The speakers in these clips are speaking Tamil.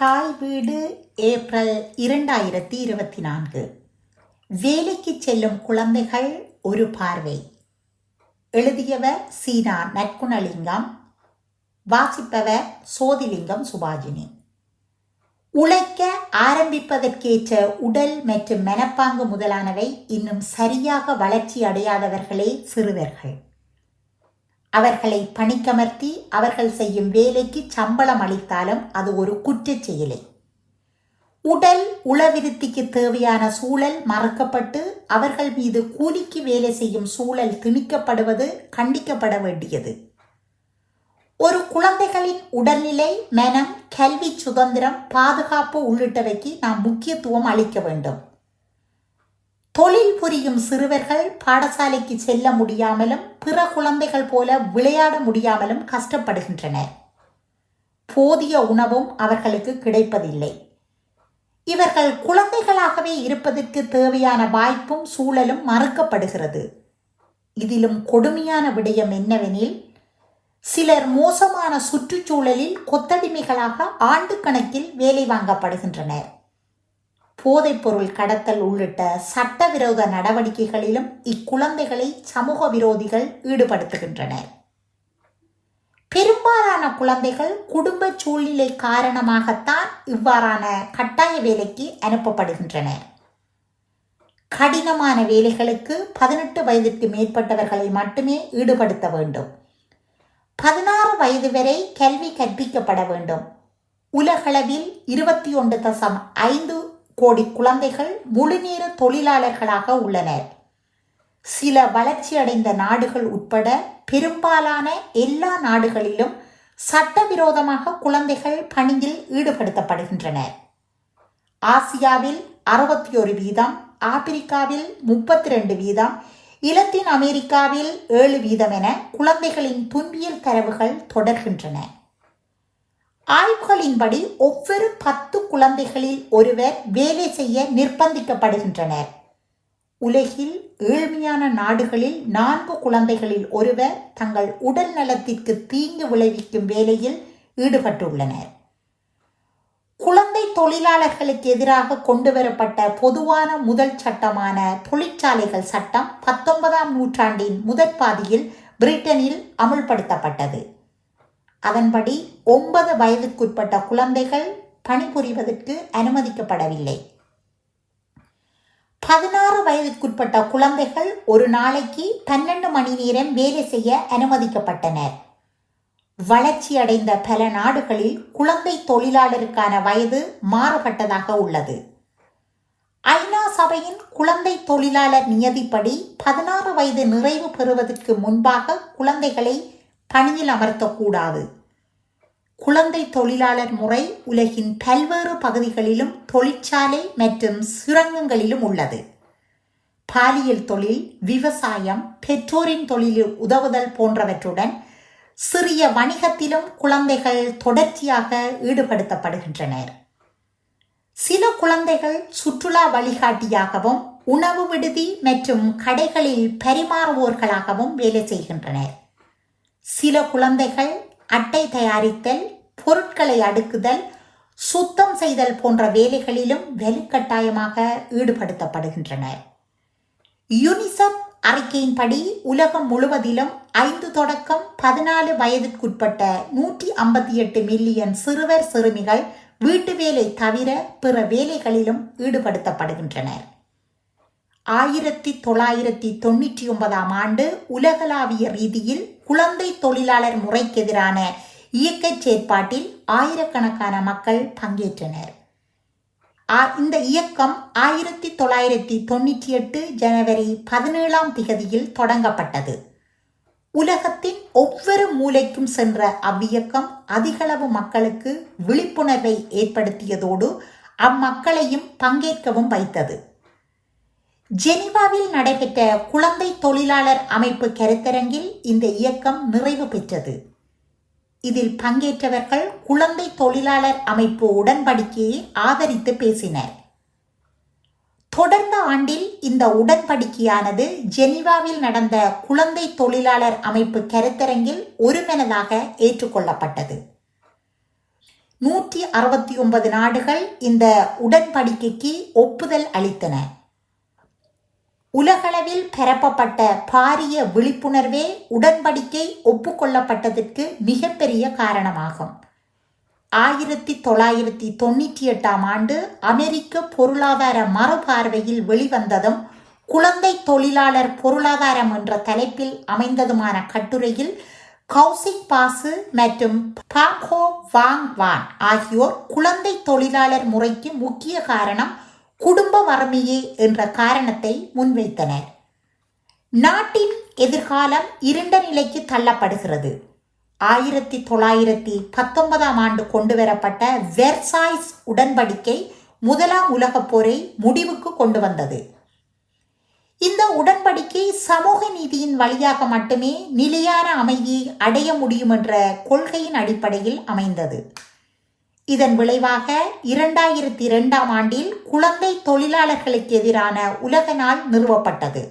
தாய் வீடு ஏப்ரல் இரண்டாயிரத்தி இருபத்தி நான்கு. வேலைக்கு செல்லும் குழந்தைகள் ஒரு பார்வை. எழுதியவர் சீனா நற்குணலிங்கம் வாசிப்பவர் சோதிலிங்கம் சுபாஜினி. உழைக்க ஆரம்பிப்பதற்கேற்ற உடல் மற்றும் மனப்பாங்கு முதலானவை இன்னும் சரியாக வளர்ச்சி அடையாதவர்களே சிறுவர்கள். அவர்களை பணிக்கமர்த்தி அவர்கள் செய்யும் வேலைக்கு சம்பளம் அளித்தாலும் அது ஒரு குற்றச் செயலே. உடல் உளவிருத்திக்கு தேவையான சூழல் மறக்கப்பட்டு அவர்கள் மீது கூலிக்கு வேலை செய்யும் சூழல் திணிக்கப்படுவது கண்டிக்கப்பட வேண்டியது. ஒரு குழந்தைகளின் உடல்நிலை மனம் கல்வி சுதந்திரம் பாதுகாப்பு உள்ளிட்டவைக்கு நாம் முக்கியத்துவம் அளிக்க வேண்டும். தொழில் புரியும் சிறுவர்கள் பாடசாலைக்கு செல்ல முடியாமலும் பிற குழந்தைகள் போல விளையாட முடியாமலும் கஷ்டப்படுகின்றனர். போதிய உணவும் அவர்களுக்கு கிடைப்பதில்லை. இவர்கள் குழந்தைகளாகவே இருப்பதற்கு தேவையான வாய்ப்பும் சூழலும் மறுக்கப்படுகிறது. இதிலும் கொடுமையான விடயம் என்னவெனில் சிலர் மோசமான சுற்றுச்சூழலில் கொத்தடிமைகளாக ஆண்டு கணக்கில் வேலை வாங்கப்படுகின்றனர். போதைப்பொருள் கடத்தல் உள்ளிட்ட சட்டவிரோத நடவடிக்கைகளிலும் இக்குழந்தைகளை சமூக விரோதிகள் ஈடுபடுத்துகின்றனர். பெரும்பாலான குழந்தைகள் குடும்ப சூழ்நிலை காரணமாகத்தான் இவ்வாறான கட்டாய வேலைக்கு அனுப்பப்படுகின்றனர். கடினமான வேலைகளுக்கு பதினெட்டு வயதிற்கு மேற்பட்டவர்களை மட்டுமே ஈடுபடுத்த வேண்டும். பதினாறு வயது வரை கல்வி கற்பிக்கப்பட வேண்டும். உலகளவில் இருபத்தி ஒன்று தசம் ஐந்து கோடி குழந்தைகள் முழுநேர தொழிலாளர்களாக உள்ளனர். சில வளர்ச்சியடைந்த நாடுகள் உட்பட பெரும்பாலான எல்லா நாடுகளிலும் சட்டவிரோதமாக குழந்தைகள் பணியில் ஈடுபடுத்தப்படுகின்றனர். ஆசியாவில் அறுபத்தி ஒரு வீதம் ஆப்பிரிக்காவில் முப்பத்தி ரெண்டு வீதம் இலத்தீன் அமெரிக்காவில் ஏழு வீதம் என குழந்தைகளின் துன்பியல் தரவுகள் தொடர்கின்றன. ஆய்வுகளின்படி ஒவ்வொரு பத்து குழந்தைகளில் ஒருவர் வேலை செய்ய நிர்பந்திக்கப்படுகின்றனர். உலகில் ஏழ்மையான நாடுகளில் நான்கு குழந்தைகளில் ஒருவர் தங்கள் உடல் நலத்திற்கு தீங்கு விளைவிக்கும் வேலையில் ஈடுபட்டுள்ளனர். குழந்தை தொழிலாளர்களுக்கு எதிராக கொண்டுவரப்பட்ட பொதுவான முதல் சட்டமான தொழிற்சாலைகள் சட்டம் பத்தொன்பதாம் நூற்றாண்டின் முதற் பாதியில் பிரிட்டனில் அமுல்படுத்தப்பட்டது. அதன்படி ஒன்பது வயதுக்குட்பட்ட குழந்தைகள் பணிபுரிவதற்கு அனுமதிக்கப்படவில்லை. பதினாறு வயதுக்குட்பட்ட குழந்தைகள் ஒரு நாளைக்கு பன்னெண்டு மணி நேரம் வேலை செய்ய அனுமதிக்கப்பட்டனர். வளர்ச்சியடைந்த பல நாடுகளில் குழந்தை தொழிலாளருக்கான வயது மாறுபட்டதாக உள்ளது. ஐநா சபையின் குழந்தை தொழிலாளர் நியதிப்படி பதினாறு வயது நிறைவு பெறுவதற்கு முன்பாக குழந்தைகளை பணியில் அமர்த்தக்கூடாது. குழந்தை தொழிலாளர் முறை உலகின் பல்வேறு பகுதிகளிலும் தொழிற்சாலை மற்றும் சுரங்கங்களிலும் உள்ளது. பாலியல் தொழில் விவசாயம் பெற்றோரின் தொழிலில் உதவுதல் போன்றவற்றுடன் சிறிய வணிகத்திலும் குழந்தைகள் தொடர்ச்சியாக ஈடுபடுத்தப்படுகின்றனர். சில குழந்தைகள் சுற்றுலா வழிகாட்டியாகவும் உணவு விடுதி மற்றும் கடைகளில் பரிமாறுவோர்களாகவும் வேலை செய்கின்றனர். சில குழந்தைகள் அட்டை தயாரித்தல் பொருட்களை அடுக்குதல் சுத்தம் செய்தல் போன்ற வேலைகளிலும் வலுக்கட்டாயமாக ஈடுபடுத்தப்படுகின்றனர் யுனிசெஃப் அறிக்கையின்படி உலகம் முழுவதிலும் ஐந்து தொடக்கம் பதினாலு வயதிற்குட்பட்ட நூற்றி ஐம்பத்தி எட்டு மில்லியன் சிறுவர் சிறுமிகள் வீட்டு வேலை தவிர பிற வேலைகளிலும் ஈடுபடுத்தப்படுகின்றனர். ஆயிரத்தி தொள்ளாயிரத்தி தொண்ணூற்றி ஒன்பதாம் ஆண்டு உலகளாவிய ரீதியில் குழந்தை தொழிலாளர் முறைக்கெதிரான இயக்கச் செயற்பாட்டில் ஆயிரக்கணக்கான மக்கள் பங்கேற்றனர். இந்த இயக்கம் ஆயிரத்தி தொள்ளாயிரத்தி தொண்ணூற்றி எட்டு ஜனவரி பதினேழாம் திகதியில் தொடங்கப்பட்டது. உலகத்தின் ஒவ்வொரு மூலைக்கும் சென்ற அவ்வியக்கம் அதிகளவு மக்களுக்கு விழிப்புணர்வை ஏற்படுத்தியதோடு அம்மக்களையும் பங்கேற்கவும் வைத்தது. ஜெனிவாவில் நடைபெற்ற குழந்தை தொழிலாளர் அமைப்பு கருத்தரங்கில் இந்த இயக்கம் நிறைவு பெற்றது. இதில் பங்கேற்றவர்கள் குழந்தை தொழிலாளர் அமைப்பு உடன்படிக்கையை ஆதரித்து பேசினர். தொடர்ந்த ஆண்டில் இந்த உடன்படிக்கையானது ஜெனிவாவில் நடந்த குழந்தை தொழிலாளர் அமைப்பு கருத்தரங்கில் ஒருமனதாக ஏற்றுக்கொள்ளப்பட்டது. நூற்றி அறுபத்தி ஒன்பது நாடுகள் இந்த உடன்படிக்கைக்கு ஒப்புதல் அளித்தன. உலகளவில் பரப்பப்பட்ட பாரிய விழிப்புணர்வே உடன்படிக்கை ஒப்புக்கொள்ளப்பட்டதற்கு மிகப்பெரிய காரணமாகும். ஆயிரத்தி தொள்ளாயிரத்தி தொண்ணூற்றி எட்டாம் ஆண்டு அமெரிக்க பொருளாதார மறுபார்வையில் வெளிவந்ததும் குழந்தை தொழிலாளர் பொருளாதாரம் என்ற தலைப்பில் அமைந்ததுமான கட்டுரையில் கௌசிக் பாசு மற்றும் பாகோ வாங் வான் ஆகியோர் குழந்தை தொழிலாளர் முறைக்கு முக்கிய காரணம் குடும்ப வறுமையே என்ற காரணத்தை முன்வைத்தனர். நாட்டின் எதிர்காலம் இருண்ட நிலைக்கு தள்ளப்படுகிறது. ஆயிரத்தி தொள்ளாயிரத்தி பத்தொன்பதாம் ஆண்டு கொண்டுவரப்பட்ட வெர்சாய்ஸ் உடன்படிக்கை முதலாம் உலகப் போரை முடிவுக்கு கொண்டு வந்தது இந்த உடன்படிக்கை சமூக நீதியின் வழியாக மட்டுமே நிலையான அமைதியை அடைய முடியும் என்ற கொள்கையின் அடிப்படையில் அமைந்தது. இதன் விளைவாக இரண்டாயிரத்தி இரண்டாம் ஆண்டில் குழந்தை தொழிலாளர்களுக்கு எதிரான உலக நாள் நிறுவப்பட்டது.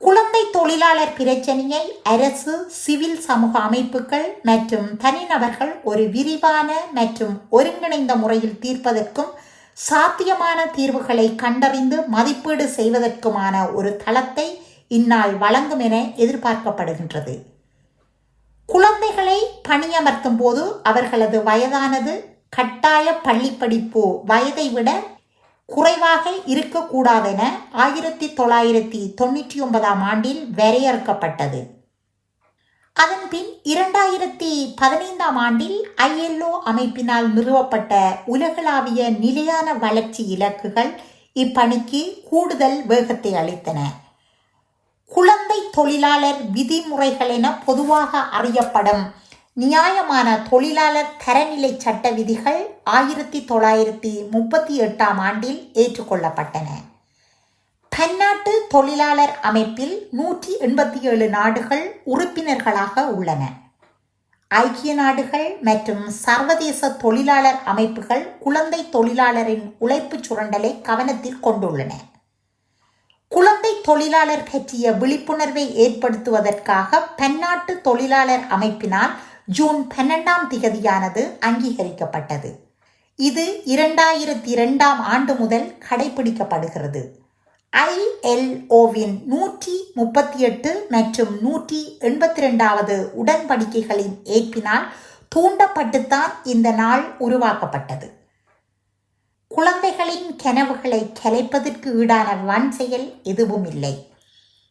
குழந்தை தொழிலாளர் பிரச்சனையை அரசு சிவில் சமூக அமைப்புகள் மற்றும் தனிநபர்கள் ஒரு விரிவான மற்றும் ஒருங்கிணைந்த முறையில் தீர்ப்பதற்கும் சாத்தியமான தீர்வுகளை கண்டறிந்து மதிப்பீடு செய்வதற்குமான ஒரு தளத்தை இந்நாள் வழங்கும் என எதிர்பார்க்கப்படுகின்றது. குழந்தைகளை பணியமர்த்தும் போது அவர்களது வயதானது கட்டாய பள்ளி படிப்பு வயதை விட குறைவாக இருக்கக்கூடாதென ஆயிரத்தி தொள்ளாயிரத்தி தொண்ணூற்றி ஒன்பதாம் ஆண்டில் வரையறுக்கப்பட்டது. அதன்பின் இரண்டாயிரத்தி பதினைந்தாம் ஆண்டில் ஐஎல்ஓ அமைப்பினால் நிறுவப்பட்ட உலகளாவிய நிலையான வளர்ச்சி இலக்குகள் இப்பணிக்கு கூடுதல் வேகத்தை அளித்தன. குழந்தை தொழிலாளர் விதிமுறைகள் என பொதுவாக அறியப்படும் நியாயமான தொழிலாளர் தரநிலை சட்ட விதிகள் ஆயிரத்தி தொள்ளாயிரத்தி முப்பத்தி எட்டாம் ஆண்டில் ஏற்றுக்கொள்ளப்பட்டன. பன்னாட்டு தொழிலாளர் அமைப்பில் நூற்றி எண்பத்தி ஏழு நாடுகள் உறுப்பினர்களாக உள்ளன. ஐக்கிய நாடுகள் மற்றும் சர்வதேச தொழிலாளர் அமைப்புகள் குழந்தை தொழிலாளரின் உழைப்பு சுரண்டலை கவனத்தில் கொண்டுள்ளன. குழந்தை தொழிலாளர் பற்றிய விழிப்புணர்வை ஏற்படுத்துவதற்காக பன்னாட்டு தொழிலாளர் அமைப்பினால் ஜூன் பன்னெண்டாம் திகதியானது அங்கீகரிக்கப்பட்டது. இது இரண்டாயிரத்தி இரண்டாம் ஆண்டு முதல் கடைபிடிக்கப்படுகிறது. ஐஎல்ஓவின் நூற்றி முப்பத்தி எட்டு மற்றும் நூற்றி எண்பத்தி ரெண்டாவது உடன்படிக்கைகளின் ஏற்பினால் தூண்டப்பட்டுத்தான் இந்த நாள் உருவாக்கப்பட்டது. குழந்தைகளின் கனவுகளை கலைப்பதற்கு ஈடான வன் செயல் எதுவும் இல்லை.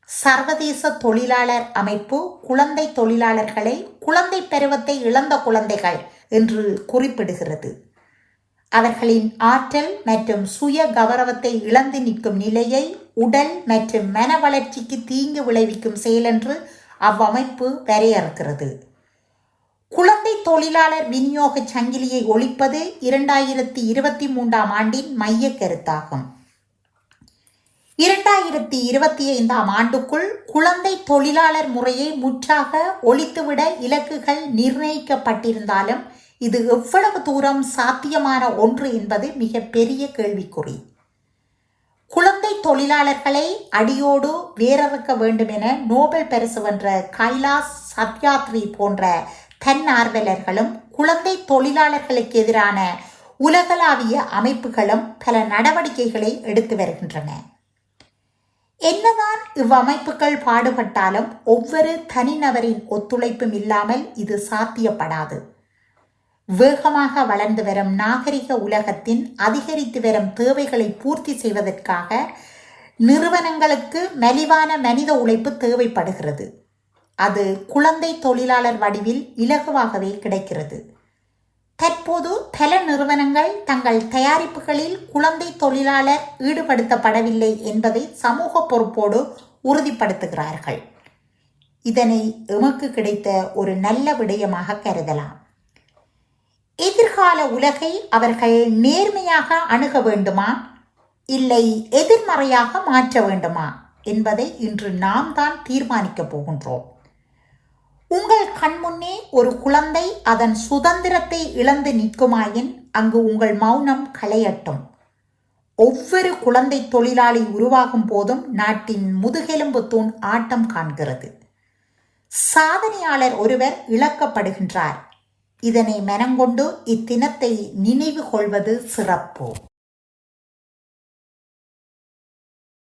சர்வதேச தொழிலாளர் அமைப்பு குழந்தை தொழிலாளர்களை குழந்தை பருவத்தை இழந்த குழந்தைகள் என்று குறிப்பிடுகிறது. அவர்களின் ஆற்றல் மற்றும் சுய கௌரவத்தை இழந்து நிற்கும் நிலையை உடல் மற்றும் மன வளர்ச்சிக்கு தீங்கு விளைவிக்கும் செயலென்று அவ்வமைப்பு வரையறுக்கிறது. குழந்தை தொழிலாளர் விநியோக சங்கிலியை ஒழிப்பது இரண்டாயிரத்தி இருபத்தி மூன்றாம் ஆண்டின் மைய கருத்தாகும். இரண்டாயிரத்தி இருபத்தி ஐந்தாம் ஆண்டுக்குள் குழந்தை தொழிலாளர் முறையை முற்றாக ஒழித்துவிட இலக்குகள் நிர்ணயிக்கப்பட்டிருந்தாலும் இது எவ்வளவு தூரம் சாத்தியமான ஒன்று என்பது மிக பெரிய கேள்விக்குறி. குழந்தை தொழிலாளர்களை அடியோடு வேரறுக்க வேண்டும் என நோபல் பரிசு வென்ற கைலாஸ் சத்யாத்ரி போன்ற தன்னார்வலர்களும் குழந்தை தொழிலாளர்களுக்கு எதிரான உலகளாவிய அமைப்புகளும் பல நடவடிக்கைகளை எடுத்து வருகின்றன. என்னதான் இவ்வமைப்புகள் பாடுபட்டாலும் ஒவ்வொரு தனிநபரின் ஒத்துழைப்பும் இல்லாமல் இது சாத்தியப்படாது. வேகமாக வளர்ந்து வரும் நாகரிக உலகத்தின் அதிகரித்து வரும் தேவைகளை பூர்த்தி செய்வதற்காக நிறுவனங்களுக்கு மலிவான மனித உழைப்பு தேவைப்படுகிறது. அது குழந்தை தொழிலாளர் வடிவில் இலகுவாகவே கிடைக்கிறது. தற்போது பல நிறுவனங்கள் தங்கள் தயாரிப்புகளில் குழந்தை தொழிலாளர் ஈடுபடுத்தப்படவில்லை என்பதை சமூக பொறுப்போடு உறுதிப்படுத்துகிறார்கள். இதனை எமக்கு கிடைத்த ஒரு நல்ல விடயமாக கருதலாம். எதிர்கால உலகை அவர்கள் நேர்மையாக அணுக வேண்டுமா? இல்லை எதிர்மறையாக மாற்ற வேண்டுமா? என்பதை இன்று நாம் தான் தீர்மானிக்கப் போகின்றோம். உங்கள் கண்முன்னே ஒரு குழந்தை அதன் சுதந்திரத்தை இழந்து நிற்குமாயின் அங்கு உங்கள் மௌனம் களையட்டும். ஒவ்வொரு குழந்தை தொழிலாளி உருவாகும் போதும் நாட்டின் முதுகெலும்பு தூண் ஆட்டம் காண்கிறது. சாதனையாளர் ஒருவர் இழக்கப்படுகின்றார். இதனை மனங்கொண்டு இத்தினத்தை நினைவு கொள்வது சிறப்பு.